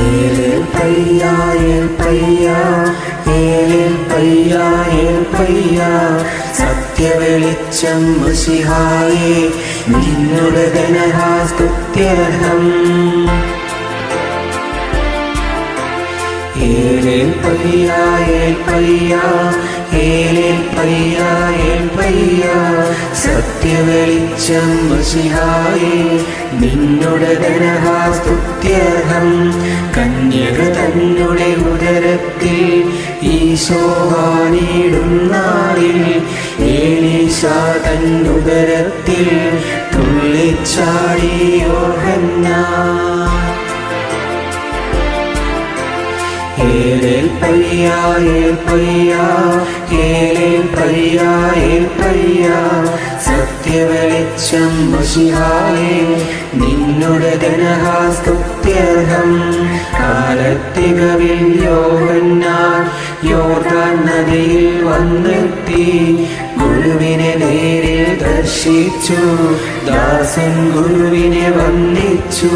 ഏലേൽ പയ്യാ ഏൽ പയ്യാ ഏലേൽ പയ്യാ ഏൽ പയ്യാ സത്യവെളിച്ചം മഷിഹായേ നിന്നുടെ ധനഹാസ്തുത്യർഹം ഏലേൽ പയ്യാ ഏൽ പയ്യാ ഏലേൽ പയ്യാ ഏൽ പയ്യാ സത്യവെളിച്ചം മഷിഹായേ നിന്നുടെ ധനഹാസ്തുത്യർഹം. കന്യക തന്നെ ഉദരത്തിൽ ഈശോഹാനിടുന്നാളിൽ ഏലീശ തന്നുദരത്തിൽ തുള്ളിച്ചാടിയോഹന്ന. ഏലേൽ പയ്യാ ഏൽ പയ്യാ സത്യവെളിച്ചം മഷിഹായേ നിന്നുടെ ധനഹാസ്തുത്യർഹം. കാലത്തികവിൽ യോഹന്നാൻ യോർദാൻ നദിയിൽ വന്നെത്തി ഗുരുവിനെ നേരിൽ ദർശിച്ചു ദാസൻ ഗുരുവിനെ വന്ദിച്ചു.